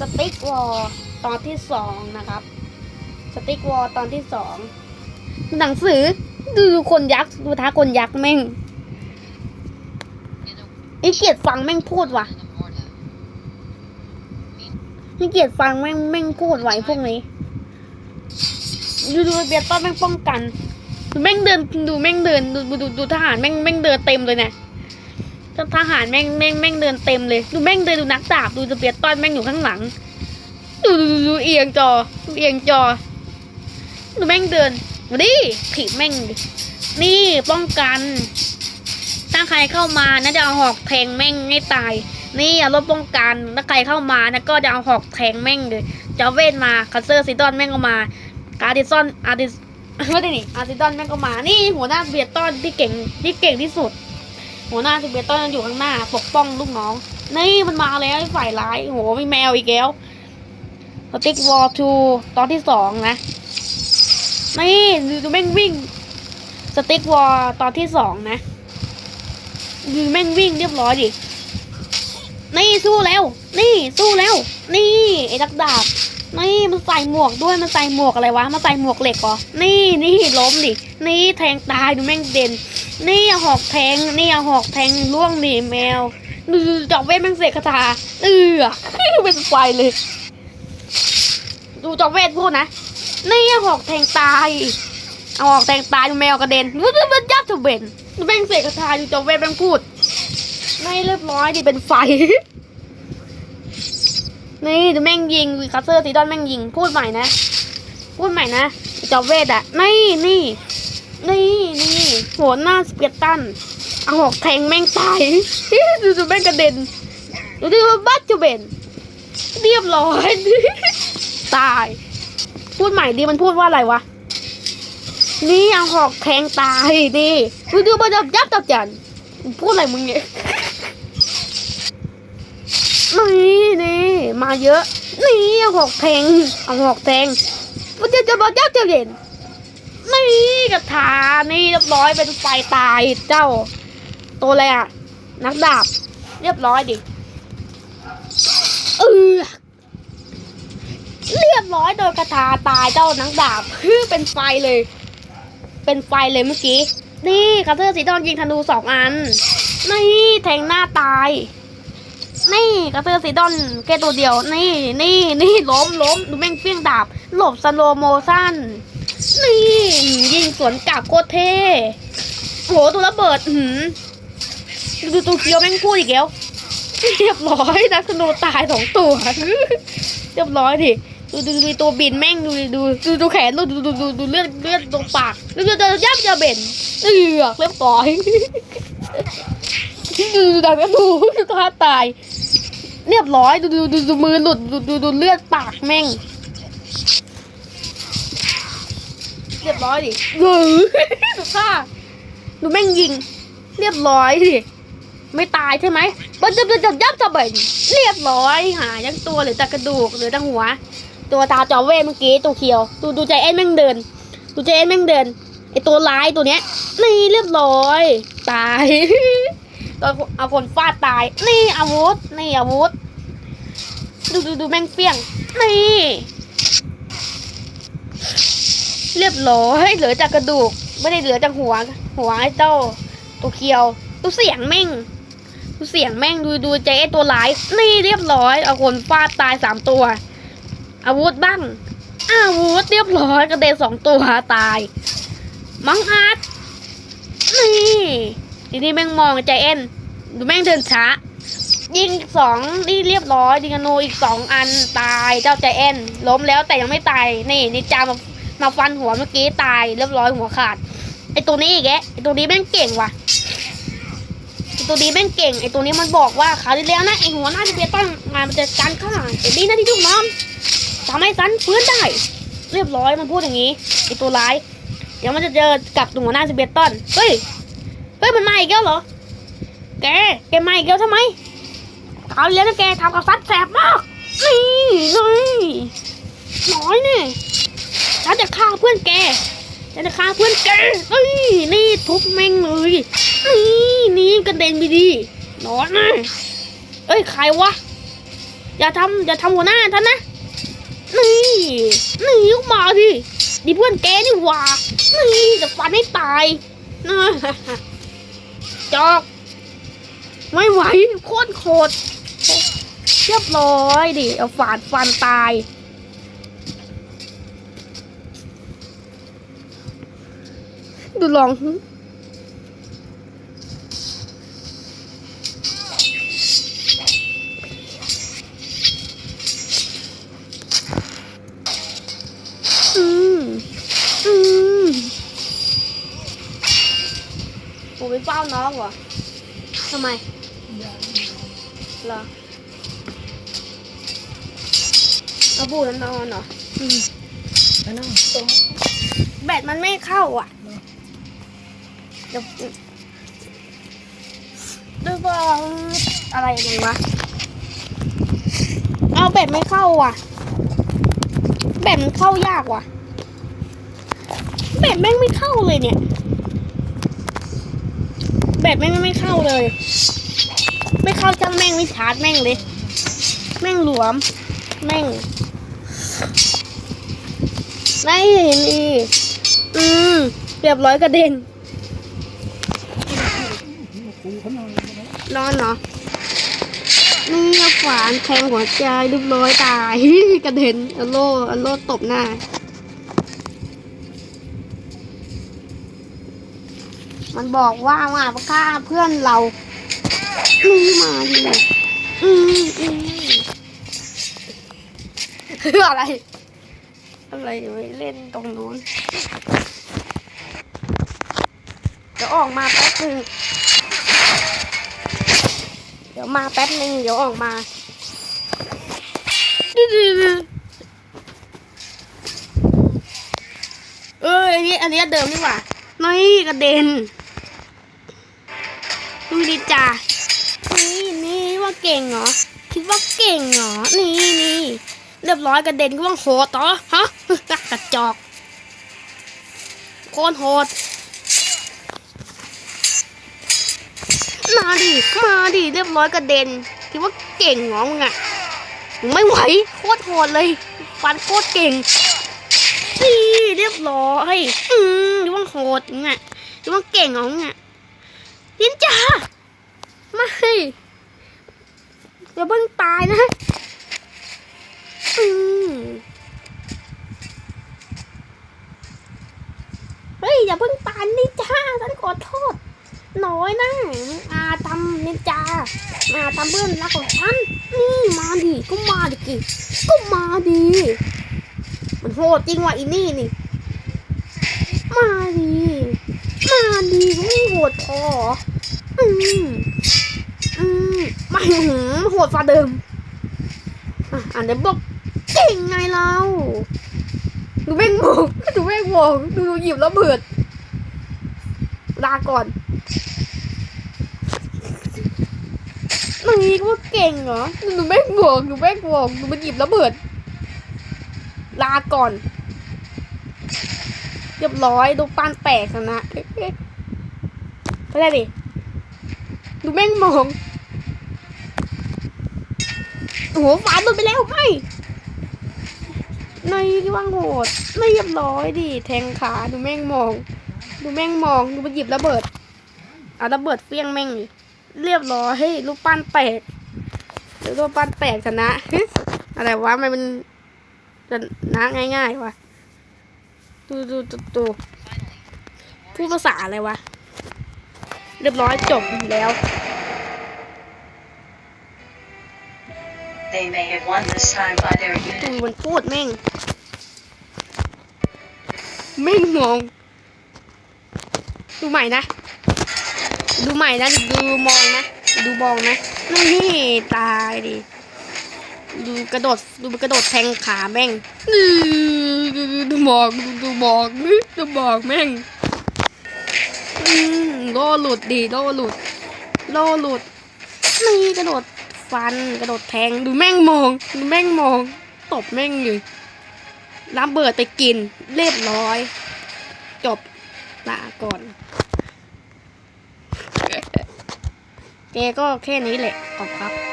สติ๊กวอลตอนที่สองนะครับ สติ๊กวอลตอนที่สองหนังสือดูคนยักษ์ดูท้าคนยักษ์แม่งไอเกียดฟังแม่งพูดว่ะไอเกียดฟังแม่งแม่งพูดไหวพวกนี้ ดูดูเบียร์ต้นแม่งป้องกันดูแม่งเดินดูแม่งเดินดูดูดูทหารแม่งแม่งเดินเต็มเลยเนี่ย ทหารแม่งแม่งแม่งเดินเต็มเลย ดูแม่งเดินดูนักดาบดูเบียร์ต้นแม่งอยู่ข้างหลัง ดูดูดูเอียงจอดูเอียงจอ ดูแม่งเดินมาดิถีบแม่งดินี่ป้องกัน ถ้าใครเข้ามานะจะเอาหอกแทงแม่งให้ตาย นี่เอารถป้องกัน ถ้าใครเข้ามานะก็จะเอาหอกแทงแม่งเลยจะเอาเวทมาคัสเซอร์ซิดอนแม่งก็มา การ์ดิซอนอาร์ดิสไม่ได้นี่อาร์ดิดอนแม่งก็มา นี่หัวหน้าเบียร์ต้อนที่เก่งที่เก่งที่สุด หัวหน้าเบียร์ต้อยู่ข้างหน้า ปกป้องลูกน้อง นี่มันมาแล้วไอ้ฝ่ายร้ายโหมีแมวอีกแล้วสติ๊กวอลทูตอนที่สองนะ นี่ดูดูแม่งวิ่งสติ๊กวอลตอนที่สองนะดูแม่งวิ่งเรียบร้อยดิ นี่สู้แล้ว นี่สู้แล้ว นี่ไอ้ดักดาบนี่มันใส่หมวกด้วยมันใส่หมวกอะไรวะมันใส่หมวกเหล็กเหรอนี่นี่ล้มดิ นี่แทงตายดูแม่งเด่น นี่เอาหอกแทงนี่เอาหอกแทงล่วงดิแมวดูจอกเวทม่งเสกคาถาเออเป็นไฟเลย ดูจอกเวทพูดนะนี่เอาหอกแทงตายเอาหอกแทงตายดูแมวกระเด็นดูดูมันยับถูเบนดูแม่งเสกคาถาดูจอกเวทแม่งพูดไม่เรียบร้อยดิเป็นไฟนี่ดูแม่งยิงวีคัสเซอร์ซีดอนแม่งยิงพูดใหม่นะพูดใหม่นะจอบเวทอะนี่นี่นี่ หัวหน้าสเปียตันเอาหอกแทงแม่งตายดูดูแม่งกระเด็นดูดูบัตจูเบนเรียบร้อย ตาย พูดใหม่ดิมันพูดว่าอะไรวะ นี่เอาหอกแทงตายดิดูดูมันจับยับจับจันพูดอะไรมึงเนี่ยนี่นี่มาเยอะ นี่เอาหอกแทงเอาหอกแทงมันจะจะบอกเจ้าเจ้าเด่น นี่กระถานี่เรียบร้อยเป็นไฟตายเจ้า ตัวอะไรอะ นักดาบ เรียบร้อยดิเออเรียบร้อยโดนกระทาตายเจ้านักดาบคือเป็นไฟเลย เป็นไฟเลยเมื่อกี้ นี่คัตเตอร์สีดอนยิงธนูสองอัน นี่แทงหน้าตาย นี่กระเทือสีดอนแค่ตัวเดียว นี่นี่นี่ล้มล้มดูแม่งเฟี้ยงดาบ หลบสโลโมชั่น นี่ยิงสวนกลับโคตรเท่โหตัวระเบิดอื้อหืมดูตัวเคียวแม่งพูดอีกแล้วเรียบร้อยนะสโนตายสองตัวเรียบร้อยดิดูดูดูตัวบินแม่งดูดูดูดูแขนดูดูดูดูดูเลือดเลือดตรงปากดูดูดูยับจะเบ็นเอือกเรียบร้อยดูดูดังก็ดูดูท่าตาย เรียบร้อยดูดูดูมือหลุดดูดูดูเลือดปากแม่ง เรียบร้อยดิเออดูท่าดูแม่งยิง เรียบร้อยดิไม่ตายใช่ไหมบันจะจะจะยับจะเบ่งเรียบร้อยหายังตัวเหรือแต่กระดูกเหรือแต่หัว ตัวตาจอเวเมื่อกี้ตัวเขียว ดูดูใจเอ็นแม่งเดิน ดูใจเอ็นแม่งเดินไอตัวร้ายตัวเนี้ย นี่เรียบร้อย ตายตอนเอาคนฟาดตาย นี่อาวุธ นี่อาวุธ ดูดูดูแม่งเฟี้ยง นี่ เรียบร้อยเหลือจากกระดูก ไม่ได้เหลือจากหัว หัวไอ้เจ้าตัวเคียวดูเสียงแม่งดูเสียงแม่งดูดูใจไอ้ตัวร้าย นี่เรียบร้อย เอาคนฟาดตายสามตัว อาวุธบ้างอาวุธเรียบร้อยกระเด็นสองตัวตาย มังอาจนี่ทีนี้แม่งมองใจเอ็นดูแม่งเดินช้า ยิงสองนี่เรียบร้อยดิงโนอีกสองอันตายเจ้าใจเอ็นล้มแล้วแต่ยังไม่ตายนี่นิจามา มาฟันหัวเมื่อกี้ตายเรียบร้อยหัวขาดไอตัวนี้อีกแกไอตัวนี้แม่งเก่งว่ะไอตัวนี้แม่งเก่งไอตัวนี้มันบอกว่าคราวที่แล้วนะไอหัวหน้าจะเบียต้องงานมันจะการข้างแต่ดีนะที่ทุกน้องทำให้สันฟื้นได้ เรียบร้อยมันพูดอย่างนี้ไอตัวร้ายเดี๋ยวมันจะเจอกับหัวหน้าสเบียตันเฮ้ยเฮ้ยมันมาอีกแล้วเหรอแกแกมาอีกแล้วทำไมคราวที่แล้วนะแกทำกับซัดแสบมากนี่นี่น้อยเนี่ย ฉันจะฆ่าเพื่อนแกฉันจะฆ่าเพื่อนแกนี่นี่ทุบแม่งเลยนี่นี่กระเด็นไปดีนอยนะเอ้ยใครวะอย่าทำอย่าทำหัวหน้าท่านนะนี่นี่ยกมาดินี่เพื่อนแกนี่หว่านี่จะฟันให้ตายนะจอกไม่ไหวโคตรโคตรเรียบร้อยดิเอาฝาดฟันตาย ดูลองอืมอืมผมไปเฝ้าน้องเหรอทำไมเหรอเอาบูแล้วนอนเหรออืมไปนั่งแบตมันไม่เข้าอะเดี๋ยวดูบองอะไรกันวะ เอาแบตไม่เข้าอะ แบตมันเข้ายากว่ะ แบตแม่งไม่เข้าเลยเนี่ย แบตแม่งไม่เข้าเลย ไม่เข้าจังแม่งไม่ชาร์จแม่งเลย แม่งหลวม แม่งไม่นี่ อืมเรียบร้อยกระเด็น กูเขานอนนอนเหรอนี่เอฝานแทงหัวใจเรียบร้อยตายกระเด็นอโลอโลตบหน้า มันบอกว่ามาฆ่าเพื่อนเรานี่มาดิอืมอืมออะไร อะไรไว้เล่นตรงนู้นเดี๋ยวออกมาแป๊บนึง ดี๋ยวมาแป๊บนึงเดี๋ยวออกมาเอออันนี้อันนี้เดิมนี่หว่านี่กระเด็นดูดิจ้านี่นี่ว่าเก่งเหรอ คิดว่าเก่งเหรอ นี่นี่เรียบร้อยกระเด็นก็ว่าโหดต่อฮะกระจอกโคตรโหด มาดิมาดิเรียบร้อยกระเด็นคิดว่าเก่งเหรอมึงอะมึงไม่ไหวโคตรโหดเลยฟันโคตรเก่งนี่เรียบร้อยอืมคิดว่าโหดมึงอะคิดว่าเก่งเหรอมึงอะลินจ้าไม่อย่าเพิ่งตายนะอืมเฮ้ยอย่าเพิ่งตายนี่จ้าฉันขอโทษ น้อยนะอาทำนินจาอาทำเพื่อนรักของฉันนี่มาดิก็มาดิกิก็มาดิมันโหดจริงว่ะอีนี่นี่ มาดิมาดิไม่โหดพออืมอืมไม่หืมโหดฟาเดิมอะอันเดี๋ยวบอกเก่งไงเราดูแม่งมองดูแม่งมองดูหยิบแล้วเบิดลาก่อน นี่ก็ว่าเก่งเหรอ หนูแม่งงงหนูแม่งงงหนูมันหยิบระเบิด ลาก่อน เรียบร้อยดูปานแตกชนะไปได้ดิดูแม่งมองโอ้โหฝาโดนไปแล้วไม่ในที่ว่างโหดไม่เรียบร้อยดิแทงขาดูแม่งมอง ดูแม่งมองดูมันหยิบระเบิดเอาระเบิดเฟี้ยงแม่งดิ เรียบร้อยเฮ้ยลูกปั้นแตกเดี๋ยวลูกปั้นแตกชนะอะไรวะมันเป็นชนะง่ายๆวะดูดูดูดูพูดภาษาอะไรวะ เรียบร้อยจบแล้ว They may have won this time by their ดู unit. มันพูดแม่งแม่งงงดูใหม่นะ ดูใหม่นะ ดูมองนะ ดูมองนะนี่ตายดิ ดูกระโดด ดูกระโดดแทงขาแม่งดูมองดูมองดูมองแม่งโล่หลุดดิโล่หลุดโล่หลุดนี่กระโดดฟันกระโดดแทงดูแม่งมองดูแม่งมอง ตบแม่งอยู่รับเบิดไปกินเรียบร้อย จบลาก่อน เกก็แค่นี้แหละขอบครับ